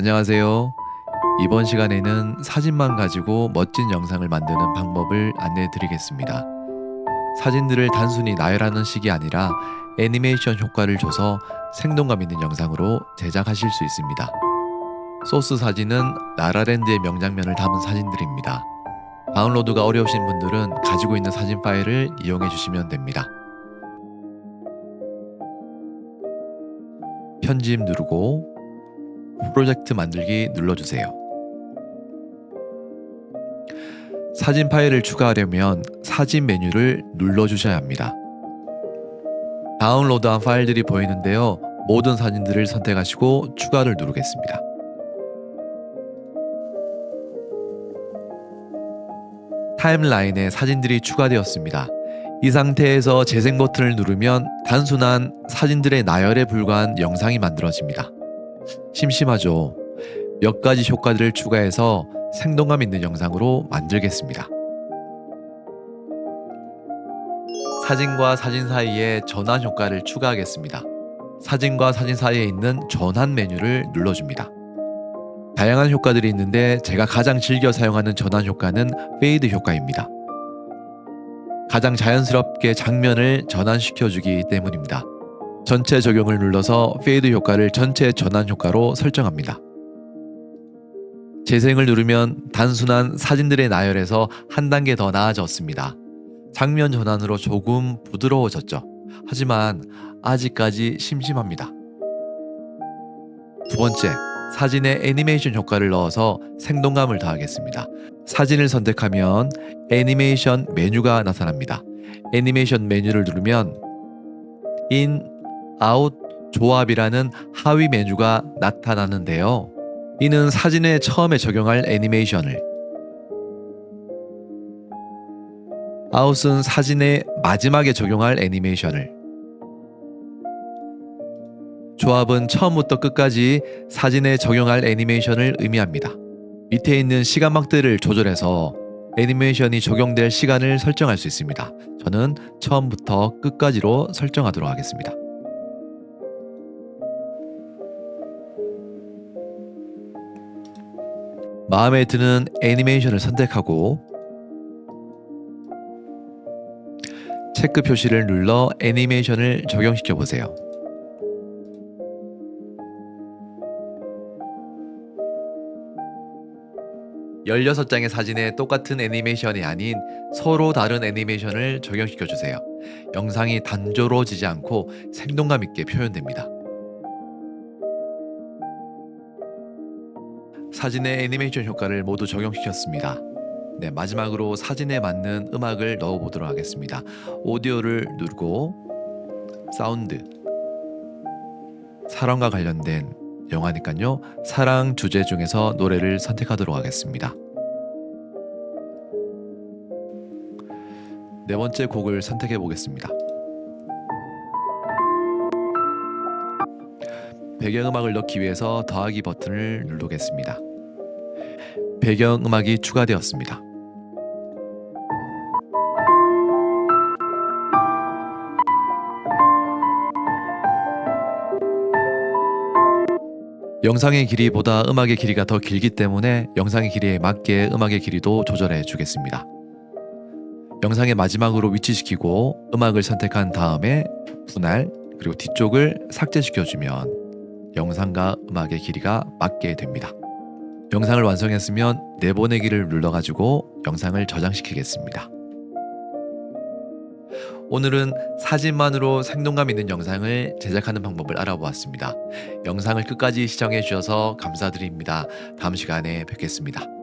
안녕하세요. 이번 시간에는 사진만 가지고 멋진 영상을 만드는 방법을 안내해 드리겠습니다. 사진들을 단순히 나열하는 식이 아니라 애니메이션 효과를 줘서 생동감 있는 영상으로 제작하실 수 있습니다. 소스 사진은 라라랜드의 명장면을 담은 사진들입니다. 다운로드가 어려우신 분들은 가지고 있는 사진 파일을 이용해 주시면 됩니다. 편집 누르고 프로젝트 만들기 눌러주세요. 사진 파일을 추가하려면 사진 메뉴를 눌러주셔야 합니다. 다운로드한 파일들이 보이는데요. 모든 사진들을 선택하시고 추가를 누르겠습니다. 타임라인에 사진들이 추가되었습니다. 이 상태에서 재생 버튼을 누르면 단순한 사진들의 나열에 불과한 영상이 만들어집니다. 심심하죠? 몇 가지 효과들을 추가해서 생동감 있는 영상으로 만들겠습니다. 사진과 사진 사이에 전환 효과를 추가하겠습니다. 사진과 사진 사이에 있는 전환 메뉴를 눌러줍니다. 다양한 효과들이 있는데 제가 가장 즐겨 사용하는 전환 효과는 페이드 효과입니다. 가장 자연스럽게 장면을 전환시켜주기 때문입니다. 전체 적용을 눌러서 페이드 효과를 전체 전환 효과로 설정합니다. 재생을 누르면 단순한 사진들의 나열에서 한 단계 더 나아졌습니다. 장면 전환으로 조금 부드러워졌죠. 하지만 아직까지 심심합니다. 두 번째, 사진에 애니메이션 효과를 넣어서 생동감을 더하겠습니다. 사진을 선택하면 애니메이션 메뉴가 나타납니다. 애니메이션 메뉴를 누르면 인, 아웃, 조합이라는 하위 메뉴가 나타나는데요. 이는 사진에 처음에 적용할 애니메이션을 아웃은 사진의 마지막에 적용할 애니메이션을 조합은 처음부터 끝까지 사진에 적용할 애니메이션을 의미합니다. 밑에 있는 시간막대를 조절해서 애니메이션이 적용될 시간을 설정할 수 있습니다. 저는 처음부터 끝까지로 설정하도록 하겠습니다. 마음에 드는 애니메이션을 선택하고 체크 표시를 눌러 애니메이션을 적용시켜 보세요. 열여섯 장의 사진에 똑같은 애니메이션이 아닌 서로 다른 애니메이션을 적용시켜 주세요. 영상이 단조로워지지 않고 생동감 있게 표현됩니다. 사진의 애니메이션 효과를 모두 적용시켰습니다. 네, 마지막으로 사진에 맞는 음악을 넣어 보도록 하겠습니다. 오디오를 누르고 사운드 사랑과 관련된 영화니까요. 사랑 주제 중에서 노래를 선택하도록 하겠습니다. 네 번째 곡을 선택해 보겠습니다. 배경음악을 넣기 위해서 더하기 버튼을 누르겠습니다. 배경음악이 추가되었습니다. 영상의 길이보다 음악의 길이가 더 길기 때문에 영상의 길이에 맞게 음악의 길이도 조절해 주겠습니다. 영상의 마지막으로 위치시키고 음악을 선택한 다음에 분할 그리고 뒤쪽을 삭제시켜주면 영상과 음악의 길이가 맞게 됩니다. 영상을 완성했으면 내보내기를 눌러가지고 영상을 저장시키겠습니다. 오늘은 사진만으로 생동감 있는 영상을 제작하는 방법을 알아보았습니다. 영상을 끝까지 시청해 주셔서 감사드립니다. 다음 시간에 뵙겠습니다.